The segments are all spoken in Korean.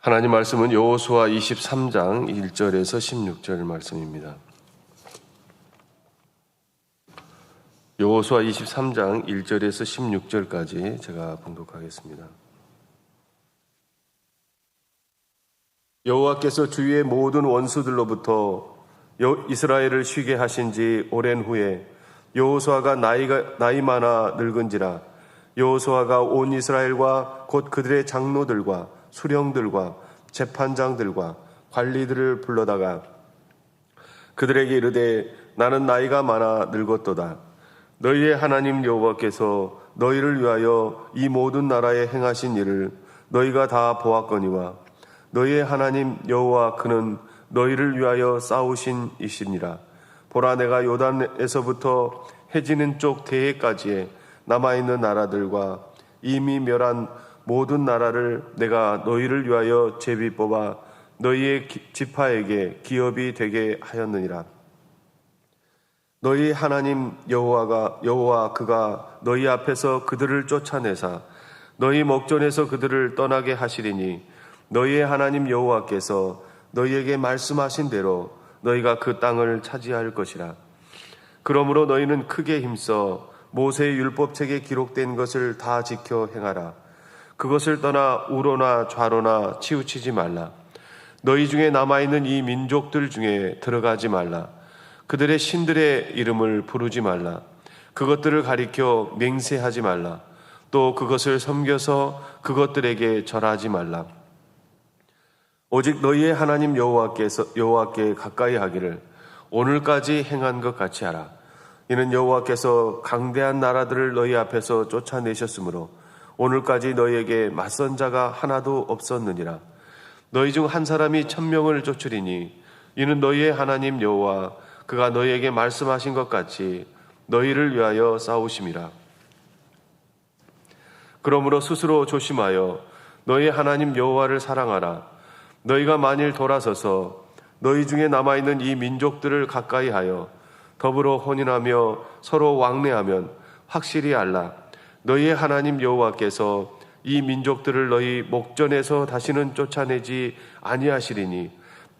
하나님 말씀은 여호수아 23장 1절에서 16절 말씀입니다. 여호수아 23장 1절에서 16절까지 제가 봉독하겠습니다. 여호와께서 주위의 모든 원수들로부터 여- 이스라엘을 쉬게 하신 지 오랜 후에 여호수아가 나이가 나이 많아 늙은지라 여호수아가 온 이스라엘과 곧 그들의 장로들과 수령들과 재판장들과 관리들을 불러다가 그들에게 이르되 나는 나이가 많아 늙었도다. 너희의 하나님 여호와께서 너희를 위하여 이 모든 나라에 행하신 일을 너희가 다 보았거니와 너희의 하나님 여호와 그는 너희를 위하여 싸우신 이시니라. 보라 내가 요단에서부터 해지는 쪽 대해까지에 남아있는 나라들과 이미 멸한 모든 나라를 내가 너희를 위하여 제비 뽑아 너희의 기- 지파에게 기업이 되게 하였느니라. 너희 하나님 여호와가 여호와 그가 너희 앞에서 그들을 쫓아내사 너희 목전에서 그들을 떠나게 하시리니 너희의 하나님 여호와께서 너희에게 말씀하신 대로 너희가 그 땅을 차지할 것이라. 그러므로 너희는 크게 힘써 모세의 율법책에 기록된 것을 다 지켜 행하라 그것을 떠나 우로나 좌로나 치우치지 말라 너희 중에 남아있는 이 민족들 중에 들어가지 말라 그들의 신들의 이름을 부르지 말라. 그것들을 가리켜 맹세하지 말라. 또 그것을 섬겨서 그것들에게 절하지 말라. 오직 너희의 하나님 여호와께서 여호와께 가까이 하기를 오늘까지 행한 것 같이 하라. 이는 여호와께서 강대한 나라들을 너희 앞에서 쫓아내셨으므로 오늘까지 너희에게 맞선 자가 하나도 없었느니라. 너희 중 한 사람이 천명을 쫓으리니 이는 너희의 하나님 여호와 그가 너희에게 말씀하신 것 같이 너희를 위하여 싸우심이라. 그러므로 스스로 조심하여 너희 하나님 여호와를 사랑하라. 너희가 만일 돌아서서 너희 중에 남아 있는 이 민족들을 가까이 하여 더불어 혼인하며 서로 왕래하면 확실히 알라. 너희의 하나님 여호와께서 이 민족들을 너희 목전에서 다시는 쫓아내지 아니하시리니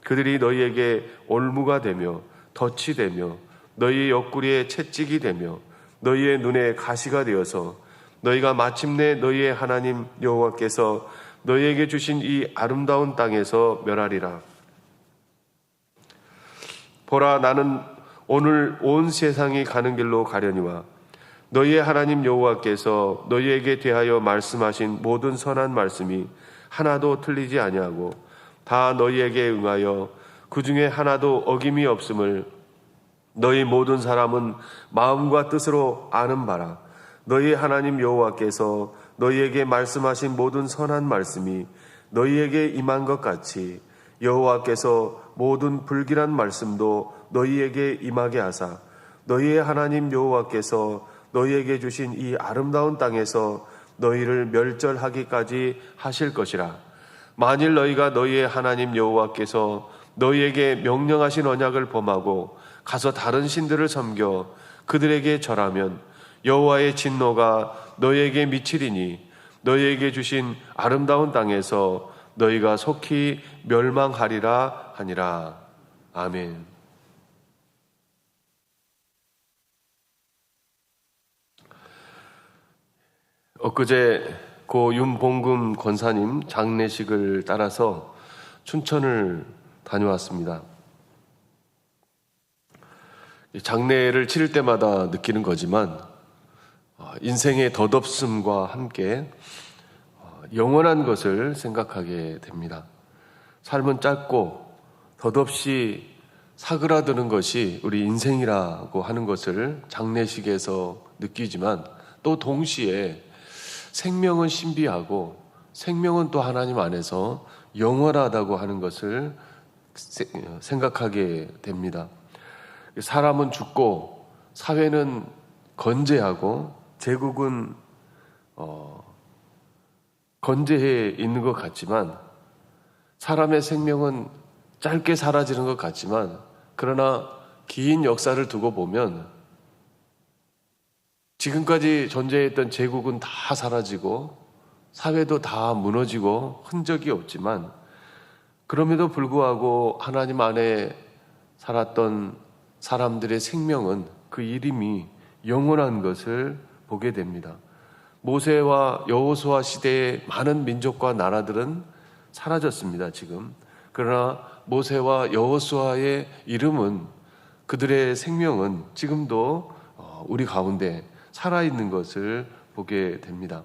그들이 너희에게 올무가 되며 덫이 되며 너희의 옆구리에 채찍이 되며 너희의 눈에 가시가 되어서 너희가 마침내 너희의 하나님 여호와께서 너희에게 주신 이 아름다운 땅에서 멸하리라. 보라 나는 오늘 온 세상이 가는 길로 가려니와 너희의 하나님 여호와께서 너희에게 대하여 말씀하신 모든 선한 말씀이 하나도 틀리지 아니하고 다 너희에게 응하여 그 중에 하나도 어김이 없음을 너희 모든 사람은 마음과 뜻으로 아는 바라. 너희 하나님 여호와께서 너희에게 말씀하신 모든 선한 말씀이 너희에게 임한 것 같이 여호와께서 모든 불길한 말씀도 너희에게 임하게 하사 너희의 하나님 여호와께서 너희에게 주신 이 아름다운 땅에서 너희를 멸절하기까지 하실 것이라. 만일 너희가 너희의 하나님 여호와께서 너희에게 명령하신 언약을 범하고 가서 다른 신들을 섬겨 그들에게 절하면 여호와의 진노가 너희에게 미치리니 너희에게 주신 아름다운 땅에서 너희가 속히 멸망하리라 하니라. 아멘. 엊그제 고 윤봉금 권사님 장례식을 따라서 춘천을 다녀왔습니다. 이 장례를 치를 때마다 느끼는 거지만 어, 인생의 덧없음과 함께 어, 영원한 것을 생각하게 됩니다. 삶은 짧고 덧없이 사그라드는 것이 우리 인생이라고 하는 것을 장례식에서 느끼지만 또 동시에 생명은 신비하고 생명은 또 하나님 안에서 영원하다고 하는 것을 세- 생각하게 됩니다. 사람은 죽고 사회는 건재하고 제국은 어, 건재해 있는 것 같지만 사람의 생명은 짧게 사라지는 것 같지만 그러나 긴 역사를 두고 보면 지금까지 존재했던 제국은 다 사라지고 사회도 다 무너지고 흔적이 없지만 그럼에도 불구하고 하나님 안에 살았던 사람들의 생명은 그 이름이 영원한 것을 보게 됩니다. 모세와 여호수아 시대의 많은 민족과 나라들은 사라졌습니다, 지금. 그러나 모세와 여호수아의 이름은 그들의 생명은 지금도 어, 우리 가운데 살아있는 것을 보게 됩니다.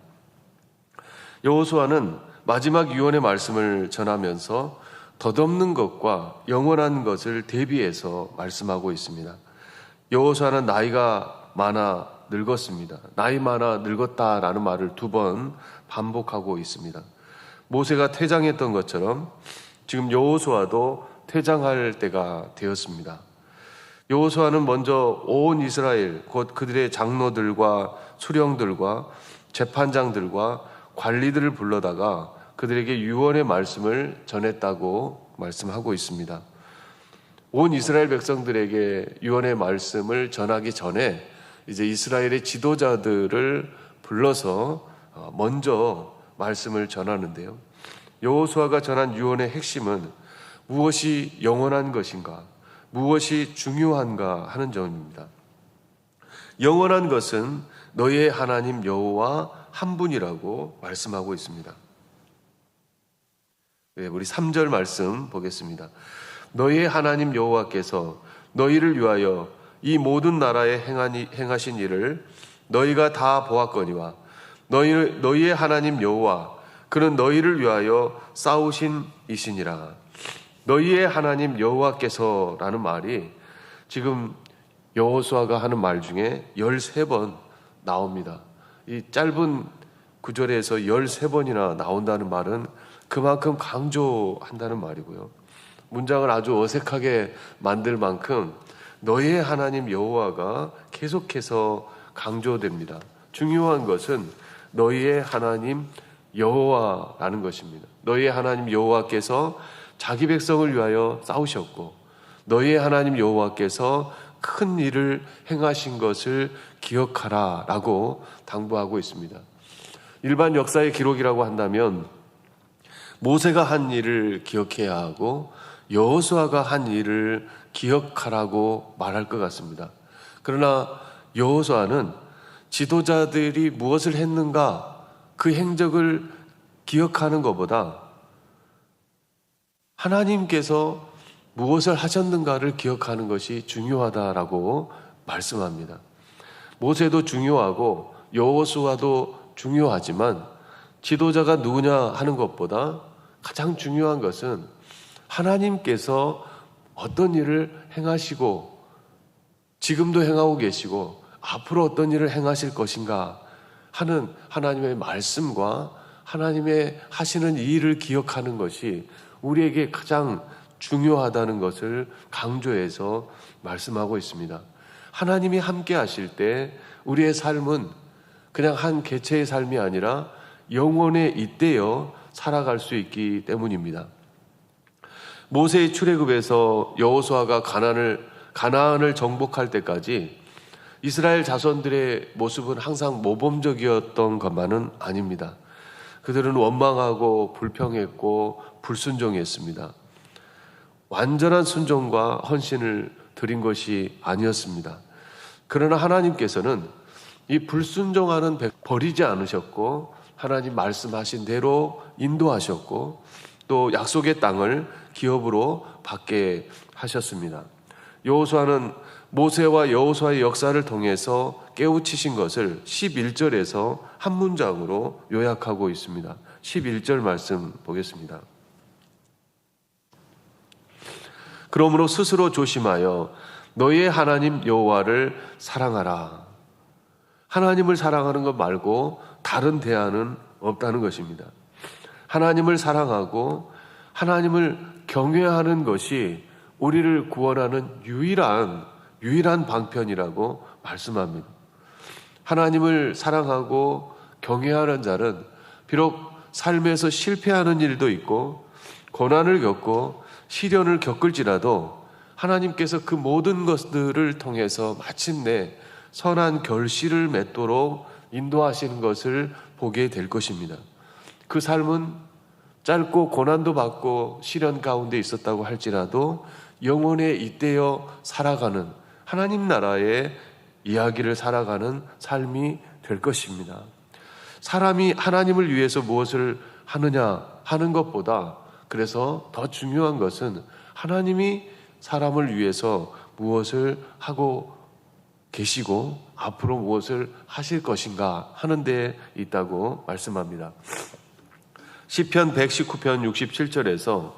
여호수아는 마지막 유언의 말씀을 전하면서 덧없는 것과 영원한 것을 대비해서 말씀하고 있습니다. 여호수아는 나이가 많아 늙었습니다. 나이 많아 늙었다라는 말을 두 번 반복하고 있습니다. 모세가 퇴장했던 것처럼 지금 여호수아도 퇴장할 때가 되었습니다. 여호수아는 먼저 온 이스라엘 곧 그들의 장로들과 수령들과 재판장들과 관리들을 불러다가 그들에게 유언의 말씀을 전했다고 말씀하고 있습니다. 온 이스라엘 백성들에게 유언의 말씀을 전하기 전에 이제 이스라엘의 지도자들을 불러서 어, 먼저 말씀을 전하는데요. 여호수아가 전한 유언의 핵심은 무엇이 영원한 것인가, 무엇이 중요한가 하는 점입니다. 영원한 것은 너희의 하나님 여호와 한 분이라고 말씀하고 있습니다. 네, 우리 3절 말씀 보겠습니다. 너희의 하나님 여호와께서 너희를 위하여 이 모든 나라에 행하니, 행하신 일을 너희가 다 보았거니와 너희, 너희의 하나님 여호와 그는 너희를 위하여 싸우신 이시니라. 너희의 하나님 여호와께서라는 말이 지금 여호수아가 하는 말 중에 13번 나옵니다. 이 짧은 구절에서 13번이나 나온다는 말은 그만큼 강조한다는 말이고요. 문장을 아주 어색하게 만들 만큼 너희의 하나님 여호와가 계속해서 강조됩니다. 중요한 것은 너희의 하나님 여호와라는 것입니다. 너희의 하나님 여호와께서 자기 백성을 위하여 싸우셨고 너희의 하나님 여호와께서 큰 일을 행하신 것을 기억하라라고 당부하고 있습니다. 일반 역사의 기록이라고 한다면 모세가 한 일을 기억해야 하고 여호수아가 한 일을 기억하라고 말할 것 같습니다. 그러나 여호수아는 지도자들이 무엇을 했는가 그 행적을 기억하는 것보다 하나님께서 무엇을 하셨는가를 기억하는 것이 중요하다라고 말씀합니다. 모세도 중요하고 여호수아도 중요하지만 지도자가 누구냐 하는 것보다 가장 중요한 것은 하나님께서 어떤 일을 행하시고 지금도 행하고 계시고 앞으로 어떤 일을 행하실 것인가 하는 하나님의 말씀과 하나님의 하시는 이 일을 기억하는 것이 우리에게 가장 중요하다는 것을 강조해서 말씀하고 있습니다. 하나님이 함께 하실 때 우리의 삶은 그냥 한 개체의 삶이 아니라 영원에 잇대어 살아갈 수 있기 때문입니다. 모세의 출애굽에서 여호수아가 가나안을 가나안을 정복할 때까지 이스라엘 자손들의 모습은 항상 모범적이었던 것만은 아닙니다. 그들은 원망하고 불평했고 불순종했습니다. 완전한 순종과 헌신을 드린 것이 아니었습니다. 그러나 하나님께서는 이 불순종하는 버리지 않으셨고 하나님 말씀하신 대로 인도하셨고 또 약속의 땅을 기업으로 받게 하셨습니다. 여호수아는 모세와 여호수아의 역사를 통해서 깨우치신 것을 11절에서 한 문장으로 요약하고 있습니다. 11절 말씀 보겠습니다. 그러므로 스스로 조심하여 너희의 하나님 여호와를 사랑하라. 하나님을 사랑하는 것 말고 다른 대안은 없다는 것입니다. 하나님을 사랑하고 하나님을 경외하는 것이 우리를 구원하는 유일한 유일한 방편이라고 말씀합니다. 하나님을 사랑하고 경외하는 자는 비록 삶에서 실패하는 일도 있고 고난을 겪고 시련을 겪을지라도 하나님께서 그 모든 것들을 통해서 마침내 선한 결실을 맺도록 인도하시는 것을 보게 될 것입니다. 그 삶은 짧고 고난도 받고 시련 가운데 있었다고 할지라도 영원에 잇대어 살아가는 하나님 나라의 이야기를 살아가는 삶이 될 것입니다. 사람이 하나님을 위해서 무엇을 하느냐 하는 것보다 그래서 더 중요한 것은 하나님이 사람을 위해서 무엇을 하고 계시고 앞으로 무엇을 하실 것인가 하는 데 있다고 말씀합니다. 시편 119편 67절에서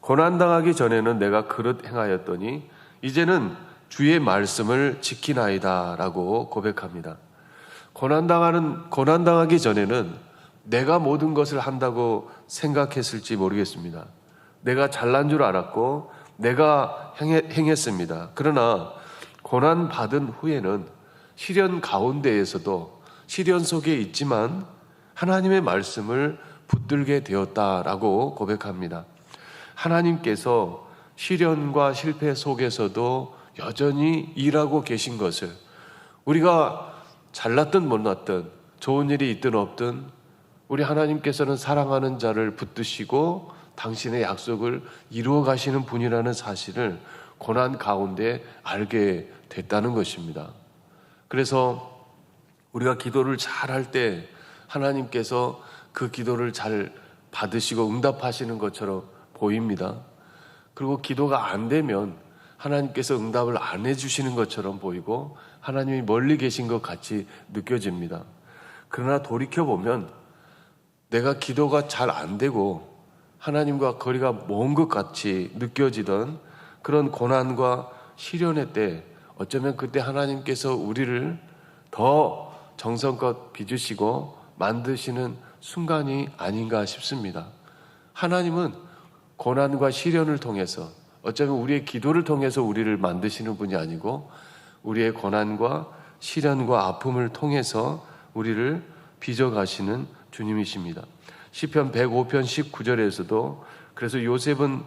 고난 당하기 전에는 내가 그릇 행하였더니 이제는 주의 말씀을 지키나이다라고 고백합니다. 고난 당하는 고난 당하기 전에는 내가 모든 것을 한다고 생각했을지 모르겠습니다. 내가 잘난 줄 알았고 내가 행했습니다. 그러나 고난 받은 후에는 시련 가운데에서도 시련 속에 있지만 하나님의 말씀을 붙들게 되었다라고 고백합니다. 하나님께서 시련과 실패 속에서도 여전히 일하고 계신 것을 우리가 잘났든 못났든 좋은 일이 있든 없든 우리 하나님께서는 사랑하는 자를 붙드시고 당신의 약속을 이루어 가시는 분이라는 사실을 고난 가운데 알게 됐다는 것입니다. 그래서 우리가 기도를 잘 할 때 하나님께서 그 기도를 잘 받으시고 응답하시는 것처럼 보입니다. 그리고 기도가 안 되면 하나님께서 응답을 안 해주시는 것처럼 보이고 하나님이 멀리 계신 것 같이 느껴집니다. 그러나 돌이켜보면 내가 기도가 잘 안 되고 하나님과 거리가 먼 것 같이 느껴지던 그런 고난과 시련의 때 어쩌면 그때 하나님께서 우리를 더 정성껏 빚으시고 만드시는 순간이 아닌가 싶습니다. 하나님은 고난과 시련을 통해서 어쩌면 우리의 기도를 통해서 우리를 만드시는 분이 아니고 우리의 고난과 시련과 아픔을 통해서 우리를 빚어 가시는 주님이십니다. 시편 105편 19절에서도 그래서 요셉은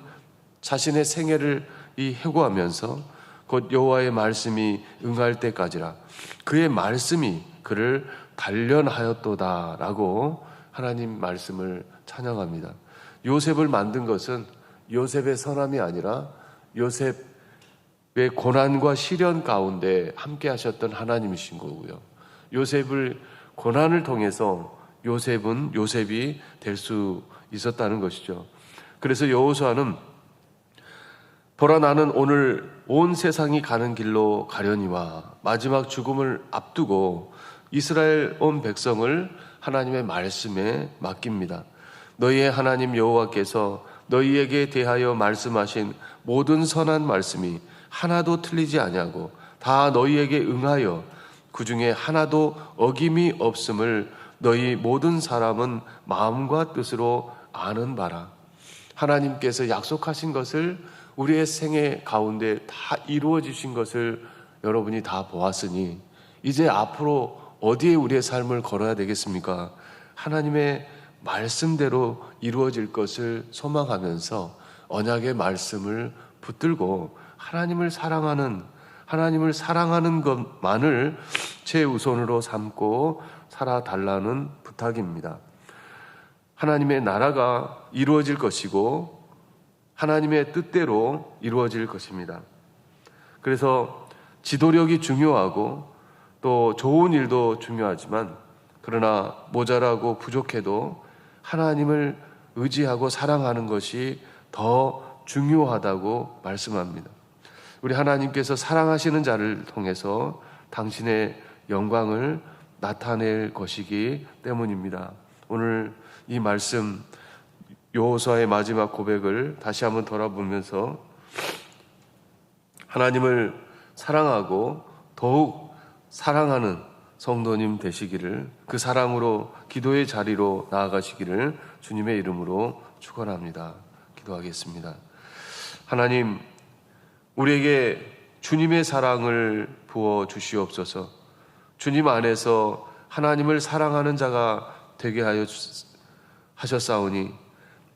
자신의 생애를 이 해고하면서 곧 여호와의 말씀이 응할 때까지라 그의 말씀이 그를 단련하였도다라고 하나님 말씀을 찬양합니다. 요셉을 만든 것은 요셉의 선함이 아니라 요셉의 고난과 시련 가운데 함께 하셨던 하나님이신 거고요. 요셉을 고난을 통해서 요셉은 요셉이 될 수 있었다는 것이죠. 그래서 여호수아는 보라 나는 오늘 온 세상이 가는 길로 가려니와 마지막 죽음을 앞두고 이스라엘 온 백성을 하나님의 말씀에 맡깁니다. 너희의 하나님 여호와께서 너희에게 대하여 말씀하신 모든 선한 말씀이 하나도 틀리지 아니하고 다 너희에게 응하여 그 중에 하나도 어김이 없음을 너희 모든 사람은 마음과 뜻으로 아는 바라. 하나님께서 약속하신 것을 우리의 생애 가운데 다 이루어지신 것을 여러분이 다 보았으니 이제 앞으로 어디에 우리의 삶을 걸어야 되겠습니까? 하나님의 말씀대로 이루어질 것을 소망하면서 언약의 말씀을 붙들고 하나님을 사랑하는 하나님을 사랑하는 것만을 최우선으로 삼고 살아달라는 부탁입니다. 하나님의 나라가 이루어질 것이고 하나님의 뜻대로 이루어질 것입니다. 그래서 지도력이 중요하고 또 좋은 일도 중요하지만 그러나 모자라고 부족해도 하나님을 의지하고 사랑하는 것이 더 중요하다고 말씀합니다. 우리 하나님께서 사랑하시는 자를 통해서 당신의 영광을 나타낼 것이기 때문입니다. 오늘 이 말씀 요호수아의 마지막 고백을 다시 한번 돌아보면서 하나님을 사랑하고 더욱 사랑하는 성도님 되시기를 그 사랑으로 기도의 자리로 나아가시기를 주님의 이름으로 축원합니다. 기도하겠습니다. 하나님 우리에게 주님의 사랑을 부어 주시옵소서. 주님 안에서 하나님을 사랑하는 자가 되게 하여 하셨사오니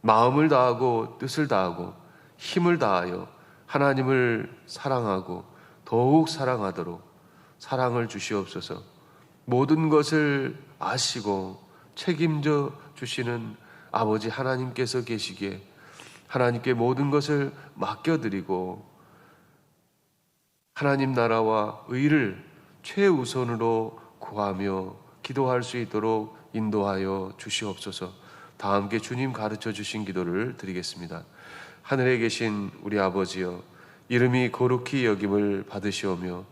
마음을 다하고 뜻을 다하고 힘을 다하여 하나님을 사랑하고 더욱 사랑하도록 사랑을 주시옵소서. 모든 것을 아시고 책임져 주시는 아버지 하나님께서 계시기에 하나님께 모든 것을 맡겨드리고 하나님 나라와 의를 최우선으로 구하며 기도할 수 있도록 인도하여 주시옵소서. 다 함께 주님 가르쳐 주신 기도를 드리겠습니다. 하늘에 계신 우리 아버지여 이름이 거룩히 여김을 받으시오며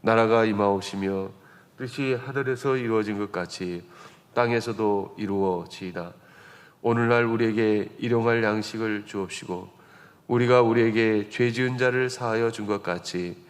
나라가 임하옵시며 뜻이 하늘에서 이루어진 것 같이 땅에서도 이루어지이다. 오늘날 우리에게 일용할 양식을 주옵시고 우리가 우리에게 죄 지은 자를 사하여 준 것 같이